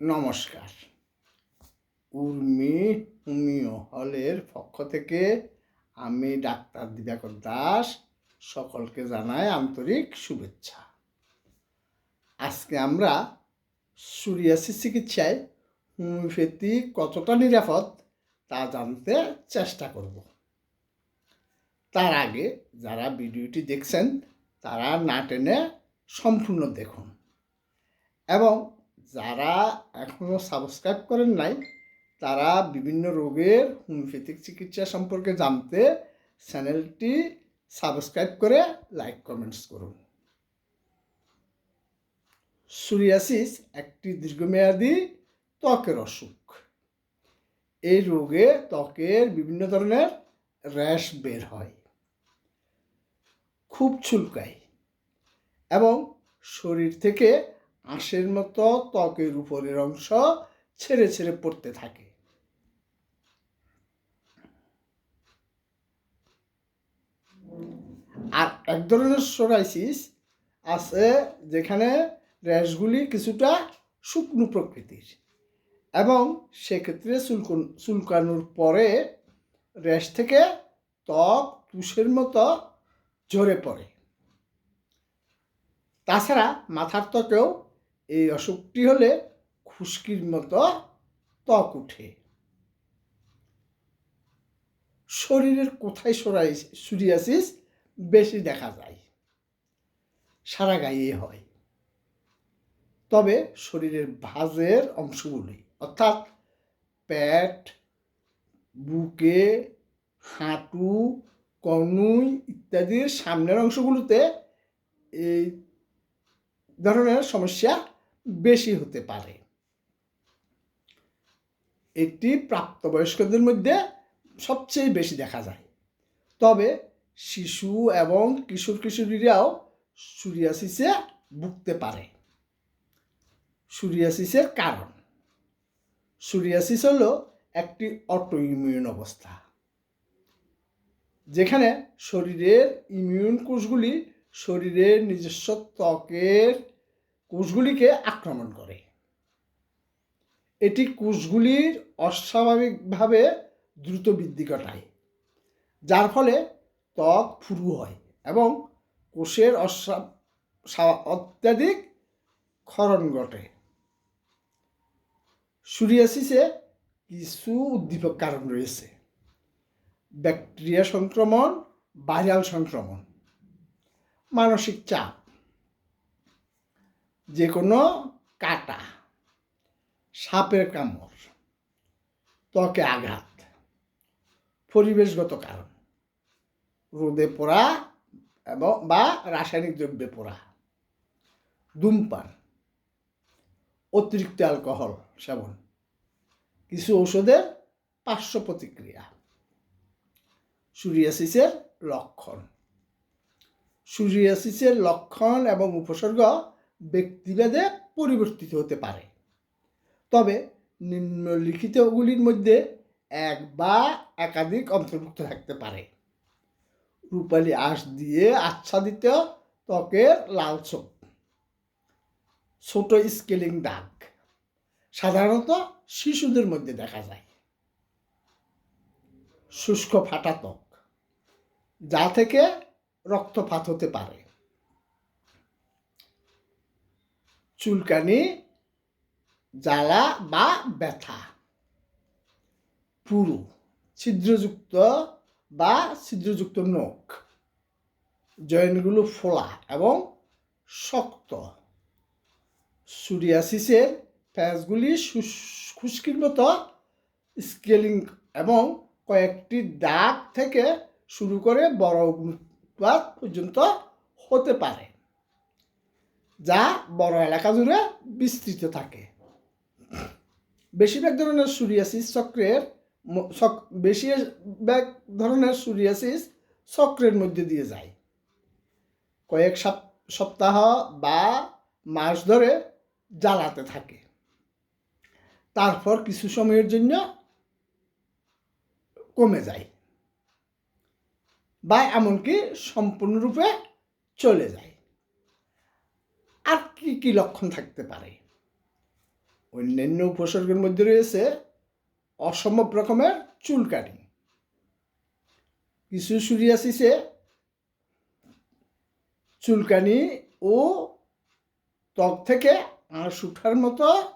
নমস্কার। উর্মি হোমিও হলের পক্ষ থেকে আমি ডাক্তার দিবাকর দাস সকলকে জানাই আন্তরিক শুভেচ্ছা। আজকে আমরা সুরিয়াসিস চিকিৎসায় হোমিওপ্যাথি কতটা নিরাপদ তা জানতে চেষ্টা করব। তার আগে যারা ভিডিওটি দেখছেন তারা না টেনে সম্পূর্ণ দেখুন এবং যারা এখনও সাবস্ক্রাইব করেন নাই, তারা বিভিন্ন রোগের হোমিওপ্যাথিক চিকিৎসা সম্পর্কে জানতে চ্যানেলটি সাবস্ক্রাইব করে লাইক কমেন্টস করুন। সুরিয়াসিস একটি দীর্ঘমেয়াদী ত্বকের অসুখ। এই রোগে ত্বকের বিভিন্ন ধরনের র্যাশ বের হয়, খুব চুলকায় এবং শরীর থেকে আঁশের মতো ত্বকের উপরের অংশ ছেড়ে ছেড়ে পড়তে থাকে। আর এক ধরনের সোরাইসিস আছে যেখানে র্যাশগুলি কিছুটা শুকনো প্রকৃতির এবং সেক্ষেত্রে চুলকুন চুলকানোর পরে র্যাশ থেকে ত্বক তুষের মতো ঝরে পড়ে। তাছাড়া মাথার ত্বকেও এই অসুখটি হলে খুশকির মতো ত্বক উঠে। শরীরের কোথায় সরাই সুরিয়াসিস বেশি দেখা যায়। সারা গায়ে হয়। তবে শরীরের ভাজের অংশগুলি, অর্থাৎ পেট, বুকে, হাঁটু কনুই ইত্যাদির সামনের অংশগুলোতে এই ধরনের সমস্যা বেশি হতে পারে। এটি প্রাপ্তবয়স্কদের মধ্যে সবচেয়ে বেশি দেখা যায়। তবে শিশু এবং কিশোর কিশোরীরাও সুরিয়াসিসে ভুগতে পারে। সুরিয়াসিসের কারণ। সুরিয়াসিস হল একটি অটো ইমিউন অবস্থা, যেখানে শরীরের ইমিউন কোষগুলি শরীরের নিজস্ব ত্বকের কোষগুলিকে আক্রমণ করে। এটি কোষগুলির অস্বাভাবিকভাবে দ্রুত বৃদ্ধি ঘটায়, যার ফলে ত্বক ফুরু হয় এবং কোষের অত্যাধিক ক্ষরণ ঘটে। সুরিয়াসিসে কিছু উদ্দীপক কারণ রয়েছে। ব্যাকটেরিয়া সংক্রমণ, ভাইরাল সংক্রমণ, মানসিক চাপ যে কোনো কাটা, সাপের কামড়, ত্বকে আঘাত, পরিবেশগত কারণ, রোদে পোড়া এবং বা রাসায়নিক দ্রব্যে পোড়া, ধূমপান, অতিরিক্ত অ্যালকোহল সেবন, কিছু ঔষধের পার্শ্ব প্রতিক্রিয়া সুরিয়াসিসের লক্ষণ। সুরিয়াসিসের লক্ষণ এবং উপসর্গ ব্যক্তিভেদে পরিবর্তিত হতে পারে। তবে নিম্নলিখিতগুলির মধ্যে এক বা একাধিক অন্তর্ভুক্ত থাকতে পারে। রূপালী আঁশ দিয়ে আচ্ছাদিত ত্বকের লাল চোখ ছোট স্কেলিং দাগ, সাধারণত শিশুদের মধ্যে দেখা যায়। শুষ্ক ফাটা ত্বক, যা থেকে রক্তপাত হতে পারে। চুলকানি, জ্বালা বা ব্যথা। পুরু, ছিদ্রযুক্ত বা ছিদ্রযুক্ত নখ। জয়েন্টগুলো ফোলা এবং শক্ত। সুরিয়াসিসের ফ্যাসগুলি খুশকির মতো স্কেলিং এবং কয়েকটি দাগ থেকে শুরু করে বড় পর্যন্ত হতে পারে। যা বড় এলাকা জুড়ে বিস্তৃত থাকে। বেশিরভাগ ধরনের সুরিয়াসিস চক্রের বেশিরভাগ ধরনের সুরিয়াসিস চক্রের মধ্যে দিয়ে যায়। কয়েক সপ্তাহ বা মাস ধরে জ্বালাতে থাকে। তারপর কিছু সময়ের জন্য কমে যায় বা এমনকি সম্পূর্ণরূপে চলে যায়। আর কি কি লক্ষণ থাকতে পারে? অন্যান্য উপসর্গের মধ্যে রয়েছে অসম্ভব রকমের চুলকানি। কিছু সুরিয়াসিসে চুলকানি ও ত্বক থেকে আঁশ উঠার মতো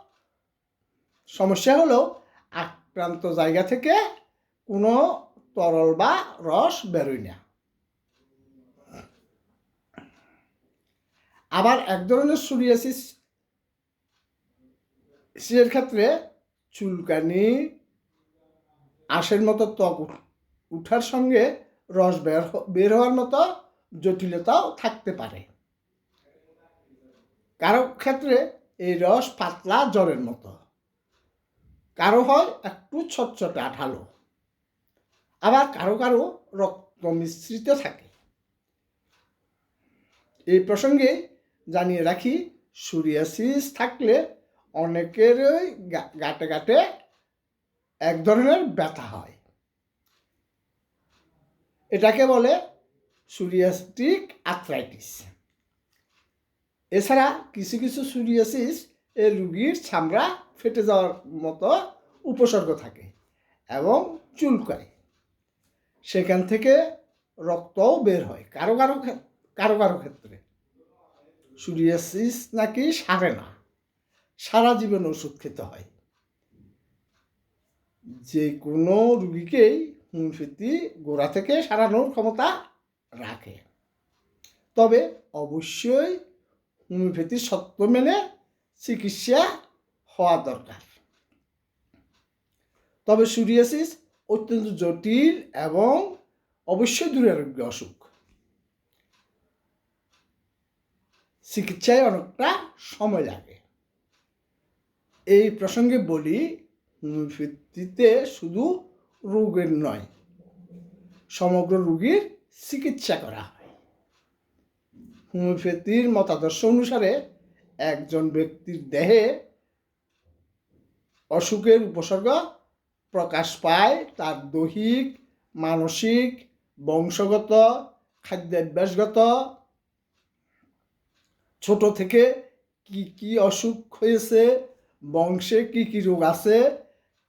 সমস্যা হলো আক্রান্ত জায়গা থেকে কোনো তরল বা রস বেরোয় না। আবার এক ধরনের সুরিয়াসিস এর ক্ষেত্রে চুলকানি, আঁশের মতো ত্বক উঠ- উঠার সঙ্গে রস বের বের হওয়ার মতো জটিলতাও থাকতে পারে। কারও ক্ষেত্রে এই রস পাতলা জ্বরের মতো। কারও হয় একটু ছটছটে আঠালো। আবার কারও কারও রক্ত মিশ্রিত থাকে। এই প্রসঙ্গে জানিয়ে রাখি সুরিয়াসিস থাকলে অনেকেরই গা- গাঁটে গাঁটে এক ধরনের ব্যথা হয়। এটাকে বলে সুরিয়াস্টিক আর্থ্রাইটিস এছাড়া কিছু কিছু সুরিয়াসিস এ রুগীর ছামড়া ফেটে যাওয়ার মতো উপসর্গ থাকে এবং চুলকায়। সেখান থেকে রক্তও বের হয়, কারও কারও কারও কারও ক্ষেত্রে। সুরিয়াসিস নাকি সারে না? সারা জীবন ওষুধ খেতে হয়। যে কোনো রুগীকেই হোমিওপ্যাথি গোড়া থেকে সারানোর ক্ষমতা রাখে। তবে অবশ্যই হোমিওপ্যাথির সত্য মেনে চিকিৎসা হওয়া দরকার। তবে সুরিয়াসিস অত্যন্ত জটিল এবং অবশ্যই দুরারোগ্য অসুখ। চিকিৎসায় অনেকটা সময় লাগে। এই প্রসঙ্গে বলি, হোমিওপ্যাথিতে শুধু রোগের নয়, সমগ্র রোগীর চিকিৎসা করা হয়। হোমিওপ্যাথির মতাদর্শ অনুসারে একজন ব্যক্তির দেহে অসুখের উপসর্গ প্রকাশ পায়, তার দৈহিক, মানসিক, বংশগত, খাদ্যাভ্যাসগত ছোট থেকে কি কি অসুখ হয়েছে, বংশে কি কি রোগ আছে,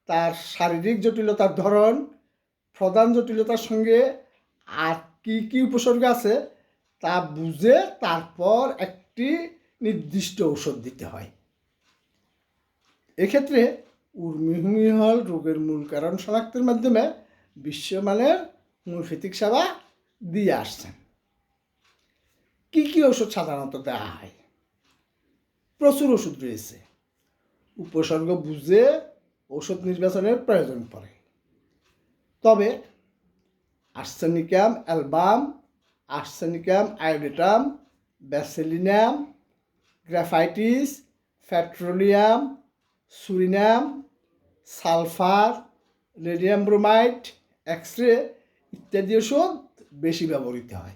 তার শারীরিক জটিলতার ধরন, প্রধান জটিলতার সঙ্গে আর কি কি উপসর্গ আছে, তা বুঝে তারপর একটি নির্দিষ্ট ঔষধ দিতে হয়। এক্ষেত্রে উর্মিহুমিহল রোগের মূল কারণ শনাক্তের মাধ্যমে বিশ্বমানের হোমিওপ্যাথিক সেবা দিয়ে আসছেন। কি কি ওষুধ সাধারণত দেওয়া হয়? প্রচুর ওষুধ রয়েছে। উপসর্গ বুঝে ওষুধ নির্বাচনের প্রয়োজন পড়ে। তবে arsenicum, album, arsenicum iodatum vaselinum, graphites petroleum psorinum, sulphur radium bromide X ray ইত্যাদি ওষুধ বেশি ব্যবহৃত হয়।